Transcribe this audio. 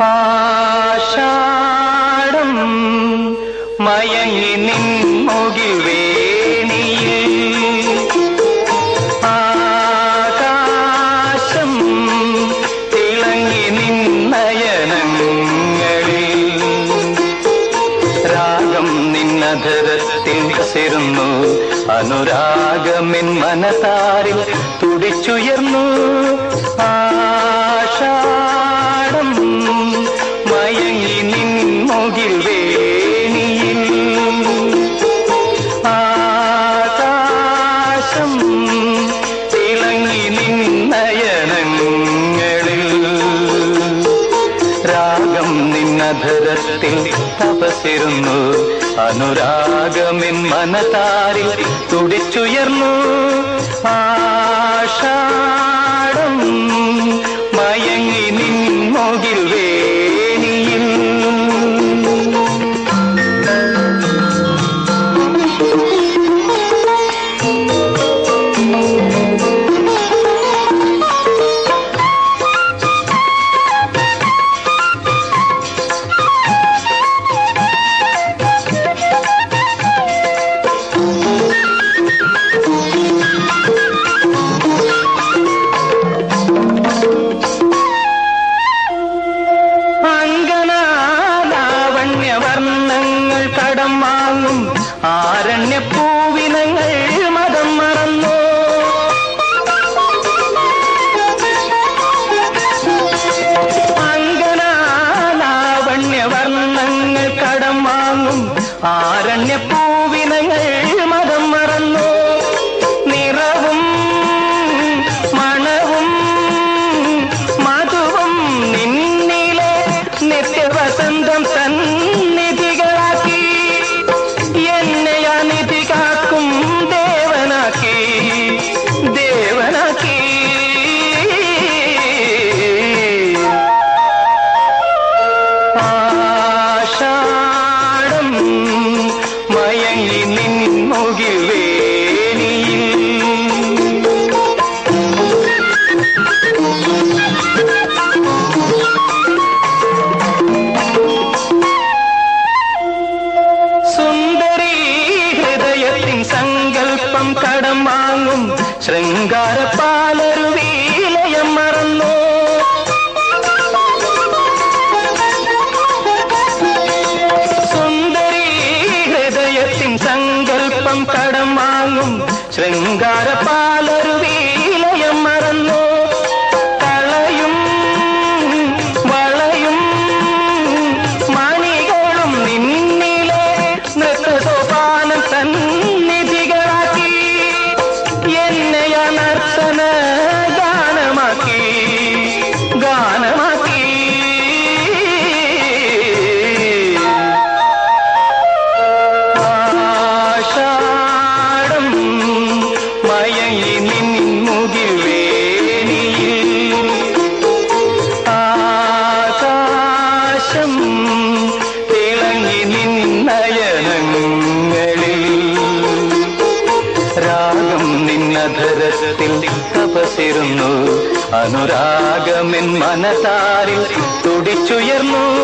ആഷാടം മയങ്ങി നിൻ നിൻമുകിവേണിയിൽ ആകാശം തിളങ്ങി നിൻ നയനങ്ങളിൽ. രാഗം നിന്നധരത്തിൽ കസിരുന്നു. അനുരാഗമെൻ മനതാരിൽ തുടിച്ചുയർന്നു. ആ തപസിരുന്നു അനുരാഗമിൻ മനതാരിൽ തുടിച്ചുയർന്നു. ആഷാഢം കടം കടം ശൃംഗാരപ്പാലൊരു വീലയം മറന്നു. സുന്ദരി ഹൃദയത്തിൻ സങ്കല്പം കടം വാങ്ങും ശൃംഗാര രാഗം നിന്നധരത്തിൽ തപസിരുന്നു. അനുരാഗമെൻ മനതാരിൽ തുടിച്ചുയർന്നു.